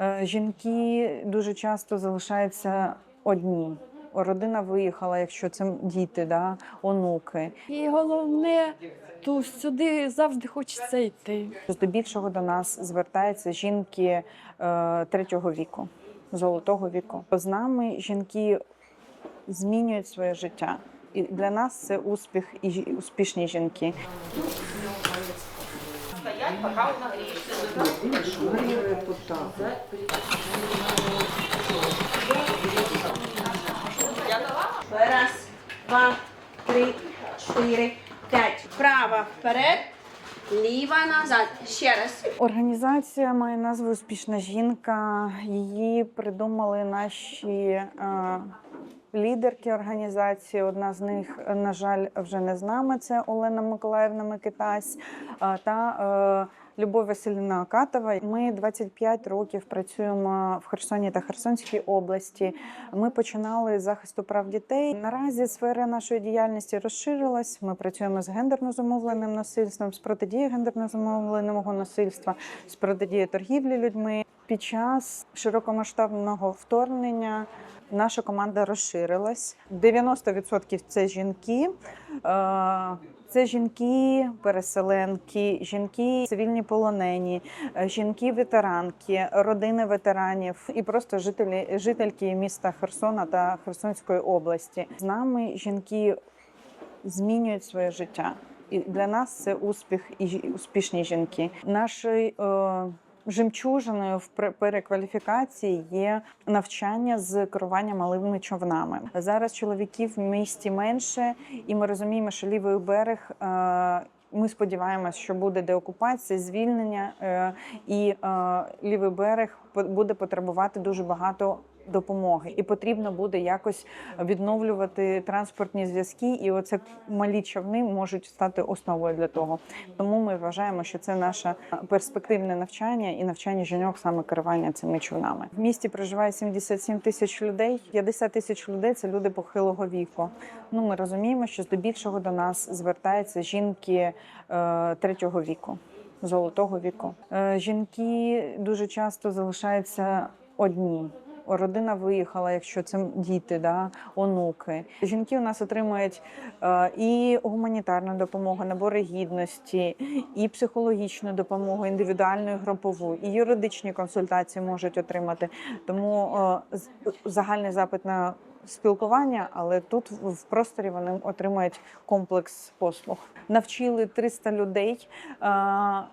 Е, Жінки дуже часто залишаються одні. Родина виїхала, якщо це діти, да, онуки. І головне, то сюди завжди хочеться йти. Здебільшого до нас звертаються жінки е, третього віку, золотого віку. З нами жінки змінюють своє життя. І для нас це успіх і успішні жінки. Раз, два, три, чотири, п'ять. Права вперед, ліва назад. Ще раз. Організація має назву Успішна жінка. Її придумали наші е, лідерки організації. Одна з них, на жаль, вже не з нами. Це Олена Миколаївна Микитась та е, Любов Васильівна Акатова. Ми 25 років працюємо в Херсоні та Херсонській області. Ми починали з захисту прав дітей. Наразі сфера нашої діяльності розширилась. Ми працюємо з гендерно зумовленим насильством, з протидією гендерно зумовленого насильства, з протидією торгівлі людьми. Під час широкомасштабного вторгнення наша команда розширилась. 90% це жінки. Це жінки, переселенки, жінки, цивільні полонені, е, жінки, ветеранки, родини ветеранів і просто жителі, жительки міста Херсона та Херсонської області. З нами жінки змінюють своє життя. І для нас це успіх і успішні жінки. Наші е, жемчужиною в перекваліфікації є навчання з керування малими човнами. Зараз чоловіків в місті менше, і ми розуміємо, що лівий берег. Е, ми сподіваємося, що буде деокупація, звільнення, е, і е, лівий берег буде потребувати дуже багато допомоги, і потрібно буде якось відновлювати транспортні зв'язки. І оце малі човни можуть стати основою для того. Тому ми вважаємо, що це наше перспективне навчання і навчання жінок саме керування цими човнами. В місті проживає 77 тисяч людей. 50 тисяч людей це люди похилого віку. Ну ми розуміємо, що здебільшого до нас звертаються жінки е, третього віку. Золотого віку Е, жінки дуже часто залишаються одні. Родина виїхала, якщо це діти, да, онуки. Жінки у нас отримують е, і гуманітарну допомогу, набори гідності, і психологічну допомогу, індивідуальну і групову, і юридичні консультації можуть отримати. Тому е, загальний запит на спілкування, але тут в просторі вони отримають комплекс послуг. Навчили 300 людей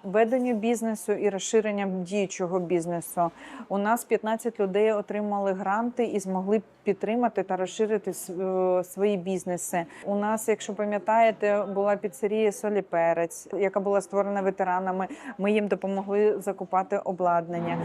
веденню бізнесу і розширенням діючого бізнесу. У нас 15 людей отримали гранти і змогли підтримати та розширити е, свої бізнеси. У нас, якщо пам'ятаєте, була піцерія Солі Перець, яка була створена ветеранами. Ми їм допомогли закупати обладнання.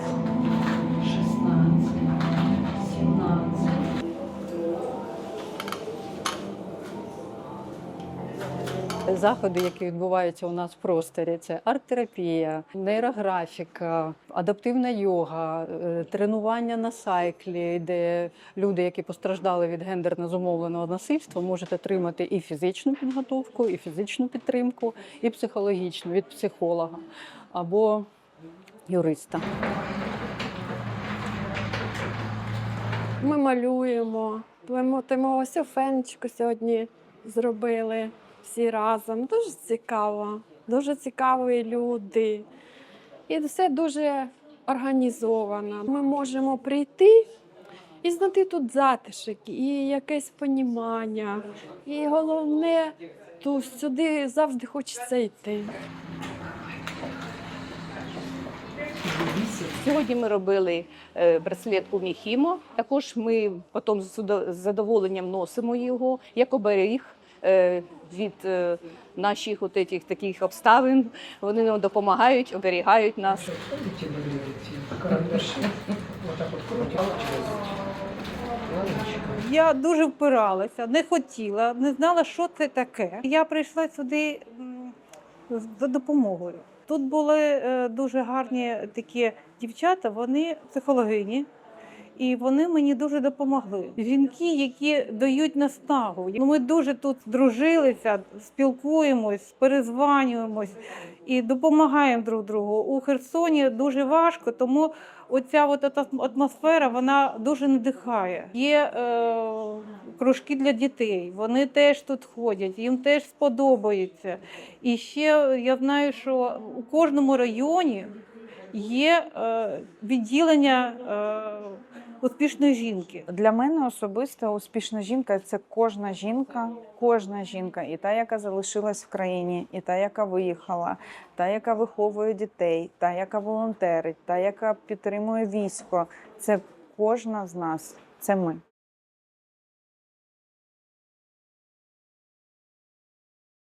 Заходи, які відбуваються у нас в просторі, це арт-терапія, нейрографіка, адаптивна йога, е, тренування на сайклі, де люди, які постраждали від гендерно зумовленого насильства, можуть отримати і фізичну підготовку, і фізичну підтримку, і психологічну від психолога або юриста. Ми малюємо, племотимо ось фенечку сьогодні зробили всі разом. Дуже цікаво, дуже цікаві люди. І все дуже організовано. Ми можемо прийти і знайти тут затишок, і якесь понімання. І головне, то сюди завжди хочеться йти. Сьогодні ми робили е, браслет у Міхімо. Також ми потім з задоволенням носимо його як оберіг від е, наших от этих таких обставин. Вони нам допомагають, оберігають нас. Я дуже впиралася, не хотіла, не знала, що це таке. Я прийшла сюди за допомогою. Тут були е, дуже гарні такі дівчата, вони психологині. І вони мені дуже допомогли. Жінки, які дають наснагу. Ми дуже тут здружилися, спілкуємось, перезванюємось і допомагаємо друг другу. У Херсоні дуже важко, тому оця от атмосфера вона дуже надихає. Є е, кружки для дітей, вони теж тут ходять, їм теж сподобається. І ще я знаю, що у кожному районі є е, відділення е, успішної жінки. Для мене особисто успішна жінка це кожна жінка, кожна жінка, і та, яка залишилась в країні, і та, яка виїхала, та, яка виховує дітей, та, яка волонтерить, та, яка підтримує військо. Це кожна з нас. Це ми.